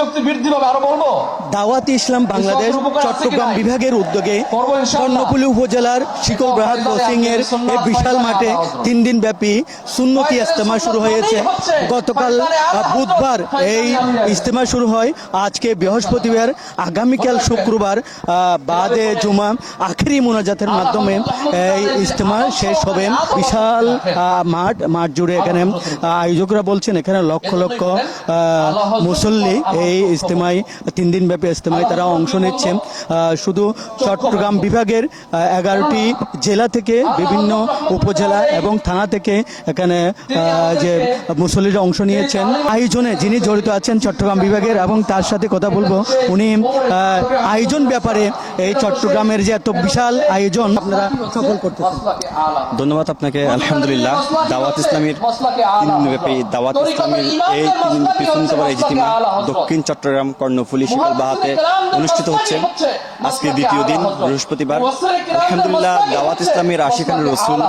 শক্তি বৃদ্ধি পাবে আরও বলব? দাওয়াত ইসলাম বাংলাদেশ চট্টগ্রাম বিভাগের উদ্যোগে করব উপজেলার শিকল ব্রাহাত কোচিং এর এই বিশাল মাঠে তিন দিন ব্যাপী সুন্নতি ইস্তেমা শুরু হয়েছে। গতকাল বুধবার এই ইস্তেমা শুরু হয়। আজকে বৃহস্পতিবার আগামীকাল শুক্রবার বাদে জুমা আখেরি মোনাজাতের মাধ্যমে এই ইস্তেমা শেষ হবে। বিশাল মাঠ মাঠ জুড়ে এখানে আয়োজকরা বলছেন এখানে লক্ষ লক্ষ আহ, মুসল্লি এই ইস্তেমায় তিন দিন ব্যাপী ইজতেমায় তারা অংশ নিচ্ছেন শুধু চট্টগ্রাম বিভাগের এগারোটি জেলা থেকে বিভিন্ন উপজেলা এবং থানা থেকে এখানে যে মুসল্লিরা অংশ নিয়েছেন। আয়োজনে যিনি জড়িত আছেন চট্টগ্রাম বিভাগের এবং তার সাথে কথা বলব, উনি আয়োজন ব্যাপারে এই চট্টগ্রামের যে এত বিশাল আয়োজন, আপনারা সফল করতেছেন ধন্যবাদ আপনাকে, আলহামদুলিল্লাহ। দাওয়াত ইসলামের তিন দিনব্যাপী দাওয়াত ইসলামের এই এই জিতিমা দক্ষিণ চট্টগ্রাম কর্ণফুলী শিকলবাহাতে অনুষ্ঠিত হচ্ছে। আজকে দ্বিতীয় দিন বৃহস্পতিবার। আলহামদুলিল্লাহ দাওয়াত ইসলামীর আশিখান রসুল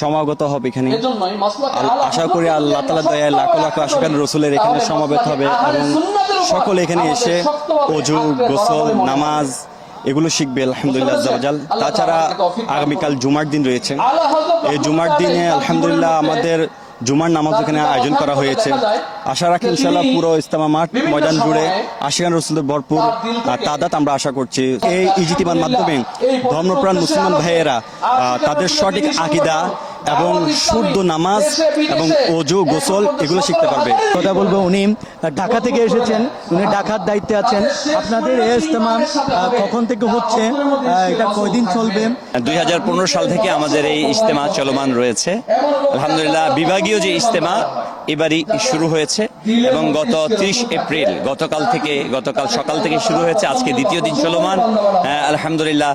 সমাগত হবে এখানে। আশা করি আল্লাহ তালা দয়ায় লাখো লাখো আশিখান রসুলের এখানে সমাবেত হবে এবং সকলে এখানে এসে অজু গোসল নামাজ এগুলো শিখবে আলহামদুলিল্লাহ জাল তাছাড়া আগামীকাল জুমার দিন রয়েছে। এই জুমার দিনে আলহামদুলিল্লাহ আমাদের জুমার নামাজ এখানে আয়োজন করা হয়েছে। আশা রাখি ইনশাল্লাহ পুরো ইস্তামা মাঠ ময়দান জুড়ে আশিয়ান রসুলের ভরপুর তাদাত আমরা আশা করছি। এই ইজিতিমার মাধ্যমে ধর্মপ্রাণ মুসলমান ভাইয়েরা আহ, তাদের সঠিক আকিদা এবং শুদ্ধ নামাজ এবং অজু গোসল এগুলো শিখতে পারবে। কথা বলব উনি ঢাকা থেকে এসেছেন উনি ঢাকার দায়িত্বে আছেন। আপনাদের এই ইজতেমা কখন থেকে হচ্ছে? এটা কয়দিন চলবে? দুই হাজার পনেরো সাল থেকে আমাদের এই ইজতেমা চলমান রয়েছে। আলহামদুলিল্লাহ বিভাগীয় যে ইজতেমা এবারই শুরু হয়েছে এবং গত ত্রিশ এপ্রিল, গতকাল থেকে, গতকাল সকাল থেকে শুরু হয়েছে, আজকে দ্বিতীয় দিন চলমান। আলহামদুলিল্লাহ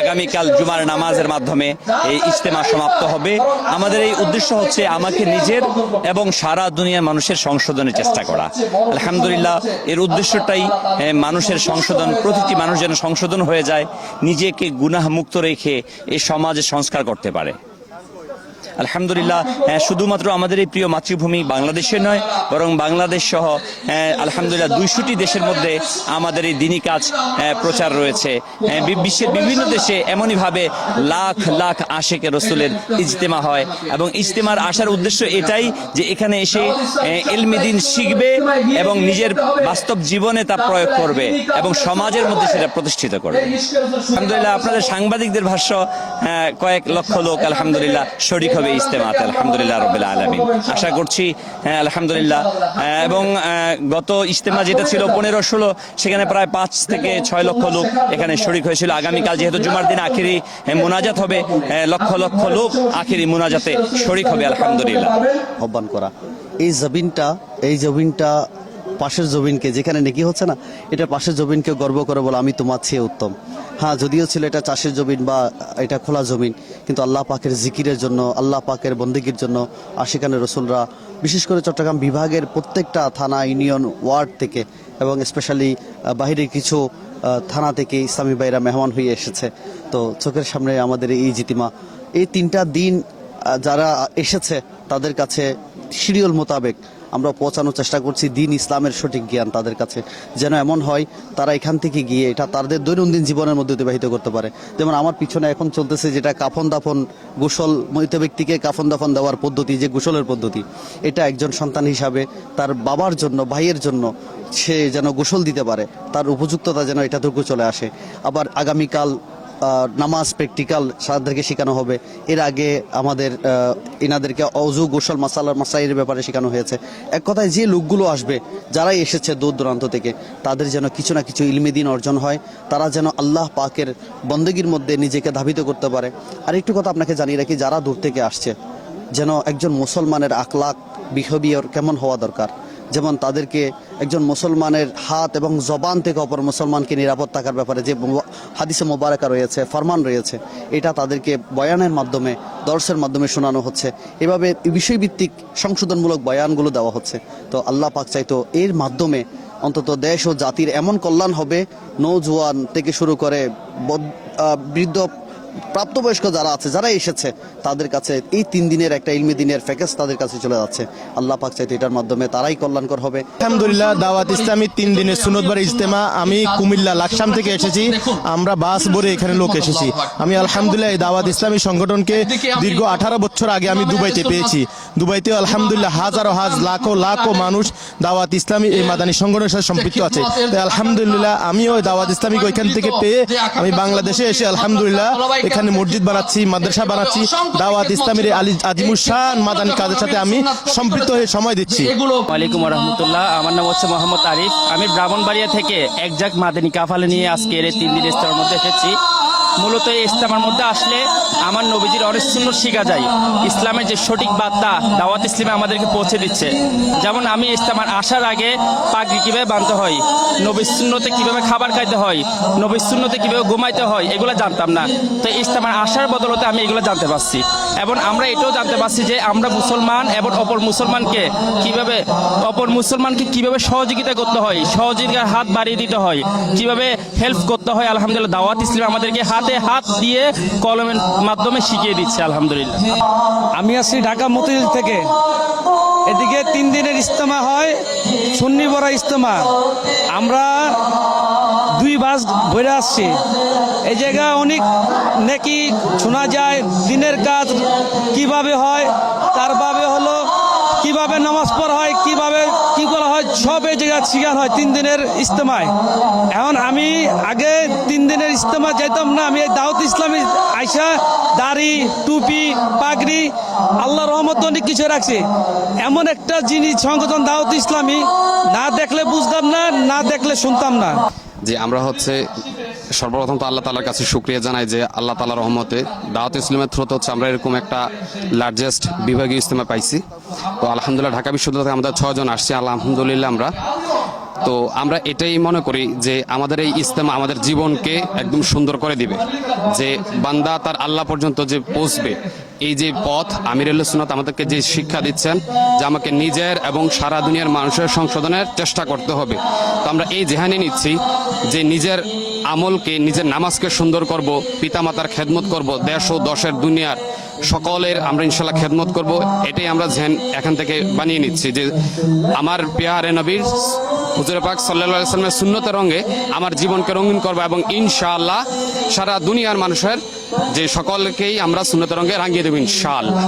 আগামীকাল জুমার নামাজের মাধ্যমে এই ইজতেমা সমাপ্ত হবে। আমাদের এই উদ্দেশ্য হচ্ছে আমাকে নিজের এবং সারা দুনিয়ার মানুষের সংশোধনের চেষ্টা করা। আলহামদুলিল্লাহ, এর উদ্দেশ্যটাই মানুষের সংশোধন, প্রতিটি মানুষ যেন সংশোধন হয়ে যায়, নিজেকে গুনাহ মুক্ত রেখে এই সমাজে সংস্কার করতে পারে। আলহামদুলিল্লাহ হ্যাঁ, শুধুমাত্র আমাদের এই প্রিয় মাতৃভূমি বাংলাদেশে নয় বরং বাংলাদেশ সহ হ্যাঁ, আলহামদুলিল্লাহ দুইশোটি দেশের মধ্যে আমাদের এই দিনী কাজ হ্যাঁ, প্রচার রয়েছে। বিশ্বের বিভিন্ন দেশে এমনই ভাবে লাখ লাখ আশেকে রসুলের ইজতেমা হয় এবং ইজতেমার আসার উদ্দেশ্য এটাই যে এখানে এসে এলমি দিন শিখবে এবং নিজের বাস্তব জীবনে তা প্রয়োগ করবে এবং সমাজের মধ্যে সেটা প্রতিষ্ঠিত করবে। আলহামদুলিল্লাহ আপনাদের সাংবাদিকদের ভাষ্য কয়েক লক্ষ লোক আলহামদুলিল্লাহ শরিক হবে ইজতেমাতে আলহামদুলিল্লাহ রবিল্লা আলমিন। আশা করছি হ্যাঁ, আলহামদুলিল্লাহ। এবং গত ইজতেমা যেটা ছিল পনেরো ষোলো সেখানে প্রায় পাঁচ থেকে ছয় লক্ষ লোক এখানে শরিক হয়েছিল। আগামীকাল যেহেতু জুমার দিন আখিরি মোনাজাত হবে। লক্ষ লক্ষ লোক আখিরি মোনাজাতে শরিক হবে আলহামদুলিল্লাহ। আহ্বান করা। এই জবিনটা এই জবিনটা পাশের জমিনকে, যেখানে নেকি হচ্ছে না, এটা পাশের জমিনকে গর্ব করে বলে, আমি তোমার চেয়ে উত্তম। হ্যাঁ যদিও ছিল এটা চাষের জমিন বা এটা খোলা জমিন, কিন্তু আল্লাহ পাকের জিকিরের জন্য, আল্লাহ পাকের বন্দিগির জন্য আশিকানের রসুলরা, বিশেষ করে চট্টগ্রাম বিভাগের প্রত্যেকটা থানা, ইউনিয়ন ওয়ার্ড থেকে, এবং স্পেশালি বাহিরের কিছু থানা থেকে ইসলামী ভাইরা মেহমান হয়ে এসেছে। তো চোখের সামনে আমাদের এই জিতিমা, এই তিনটা দিন যারা এসেছে, তাদের কাছে শিডিউল মোতাবেক আমরা পৌঁছানোর চেষ্টা করছি। দিন ইসলামের সঠিক জ্ঞান তাদের কাছে। যেন এমন হয়, তারা এখান থেকে গিয়ে এটা তাদের দৈনন্দিন জীবনের মধ্যে অতিবাহিত করতে পারে। যেমন আমার পিছনে এখন চলতেছে যেটা কাফন দাফন গোসল, মৃত ব্যক্তিকে কাফন দাফন দেওয়ার পদ্ধতি, যে গোসলের পদ্ধতি। এটা একজন সন্তান হিসাবে তার বাবার জন্য, ভাইয়ের জন্য সে যেন গোসল দিতে পারে, তার উপযুক্ততা যেন এটা এটাটুকু চলে আসে। আবার আগামীকাল নামাজ প্র্যাকটিক্যাল সাদাদেরকে শেখানো হবে। এর আগে আমাদের এনাদেরকে অজু গোসল মাসালার মাসাইয়ের ব্যাপারে শেখানো হয়েছে। এক কথায় যে লোকগুলো আসবে, যারাই এসেছে দূর দূরান্ত থেকে, তাদের যেন কিছু না কিছু ইলমি দিন অর্জন হয়। তারা যেন আল্লাহ পাকের বন্দেগীর মধ্যে নিজেকে ধাবিত করতে পারে। আর একটু কথা আপনাকে জানিয়ে রাখি, যারা দূর থেকে আসছে, যেন একজন মুসলমানের আখলাক, বিহেভিয়র কেমন হওয়া দরকার। যেমন তাদেরকে একজন মুসলমানের হাত এবং জবান থেকে অপর মুসলমানকে নিরাপদ থাকার ব্যাপারে যে হাদিসে মোবারকা রয়েছে, ফরমান রয়েছে, এটা তাদেরকে বয়ানের মাধ্যমে, দর্শের মাধ্যমে শোনানো হচ্ছে। এভাবে বিষয়ভিত্তিক সংশোধনমূলক বয়ানগুলো দেওয়া হচ্ছে। তো আল্লাহ পাক চাইতো এর মাধ্যমে অন্তত দেশ ও জাতির এমন কল্যাণ হবে, নৌজোয়ান থেকে শুরু করে বদ- বৃদ্ধ প্রাপ্তবয়স্ক যারা আছে, যারা এসেছে, তাদের কাছে এই তিন দিনের একটা ইলমি দিনের প্যাকেজ তাদের কাছে চলে যাচ্ছে। আল্লাহ পাক চাইতে এটার মাধ্যমে তারাই কল্যাণকর হবে। আলহামদুলিল্লাহ, দাওয়াত ইসলামী তিন দিনের সুনতবার ইজতেমা। আমি কুমিল্লা লাকসাম থেকে এসেছি। আমরা বাস ভরে এখানে লোক এসেছি। আমি আলহামদুলিল্লাহ এই দাওয়াত ইসলামী সংগঠনকে দীর্ঘ আঠারো বছর আগে আমি দুবাইতে পেয়েছি। দুবাইতে আলহামদুলিল্লাহ হাজারো হাজ, লাখো লাখো মানুষ দাওয়াত ইসলামী এই মাদানী সংগঠনের সাথে সম্পৃক্ত আছে। তাই আলহামদুলিল্লাহ, আমিও দাওয়াত ইসলামীকে ওইখান থেকে পেয়ে আমি বাংলাদেশে এসে আলহামদুলিল্লাহ এখানে মসজিদ বানাচ্ছি মাদ্রাসা বানাচ্ছি দাওয়াত ইসলামের আলী আজিমুর শান মাদানী কাজের সাথে আমি সম্পৃক্ত হয়ে সময় দিচ্ছি। ওয়ালাইকুম রহমতুল্লাহ। আমার নাম হচ্ছে মোহাম্মদ আরিফ। আমি ব্রাহ্মণবাড়িয়া থেকে একজাক মাদানি কাফালে নিয়ে আজকে এর এই তিন দিন স্তরের মধ্যে এসেছি। মূলত এই ইস্তামার মধ্যে আসলে আমার নবীজির অনেক সুন্দর শেখা যায়। ইসলামের যে সঠিক বার্তা, দাওয়াত ইসলামে আমাদেরকে পৌঁছে দিচ্ছে। যেমন আমি ইস্তামার আসার আগে পাগড়ি কীভাবে বাঁধতে হয়, নবীর শূন্যতে কীভাবে খাবার খাইতে হয়, নবীর শূন্যতে কীভাবে ঘুমাইতে হয়, এগুলো জানতাম না। তো ইস্তামার আসার বদলতে আমি এগুলো জানতে পারছি। এবং আমরা এটাও জানতে পারছি যে আমরা মুসলমান এবং অপর মুসলমানকে কীভাবে, অপর মুসলমানকে কীভাবে সহযোগিতা করতে হয়, সহযোগিতার হাত বাড়িয়ে দিতে হয়, কীভাবে হেল্প করতে হয়, আলহামদুলিল্লাহ, দাওয়াত ইসলাম আমাদেরকে হাতে হাত দিয়ে কলমের মাধ্যমে শিখিয়ে দিচ্ছে, আলহামদুলিল্লাহ। আমি আসছি ঢাকা মতিঝিল থেকে। এদিকে তিন দিনের ইজতেমা হয়, সুন্নি বড়া ইজতেমা। আমরা দুই বাস ঘুরে আসছি। এই জায়গায় অনেক নাকি শোনা যায়, দিনের কাজ কীভাবে হয়, তার ভাবে হলো কীভাবে নামাজ পড়া হয়, কীভাবে সব এই জায়গায় শিকার হয় তিন দিনের ইজতেমায়। এখন আমি আগে তিন দিনের ইজতেমা যাইতাম না, আমি এই দাউদ ইসলামী আইসা দাড়ি, টুপি, পাগড়ি আল্লাহ রহমত অনেক কিছু রাখছে। এমন একটা জিনিস সংগঠন দাউদ ইসলামী, না দেখলে বুঝতাম না না দেখলে শুনতাম না। যে আমরা হচ্ছে সর্বপ্রথম তো আল্লাহ তালার কাছে শুক্রিয়া জানাই যে আল্লাহ তালার রহমতে দাওয়াত ইসলামের থ্রুতে হচ্ছে আমরা এরকম একটা লার্জেস্ট বিভাগীয় ইজতেমা পাইছি। তো আলহামদুলিল্লাহ ঢাকা বিশ্ববিদ্যালয় আমাদের ছজন আসছি, আলহামদুলিল্লাহ আমরা। তো আমরা এটাই মনে করি যে আমাদের এই ইজতেমা আমাদের জীবনকে একদম সুন্দর করে দিবে। যে বান্দা তার আল্লাহ পর্যন্ত যে পৌঁছবে, এই যে পথ আমির সুনাত আমাদেরকে যে শিক্ষা দিচ্ছেন, যে আমাকে নিজের এবং সারা দুনিয়ার মানুষের সংশোধনের চেষ্টা করতে হবে। তো আমরা এই জেহানি নিচ্ছি যে নিজের আমলকে, নিজের নামাজকে সুন্দর করব, পিতামাতার খেদমত করব, দেশ ও দশের দুনিয়ার সকলের আমরা ইনশাল্লাহ খেদমত করব। এটাই আমরা জেন এখান থেকে বানিয়ে নিচ্ছি যে আমার পেয়ারে নবীর হুজুর পাক সাল্লাহ সাল্লামের রঙে আমার জীবনকে রঙিন করব এবং ইনশাআল্লাহ সারা দুনিয়ার মানুষের যে সকলকেই আমরা শূন্যতের রঙে রাঙিয়ে দেবো ইনশাআল্লাহ।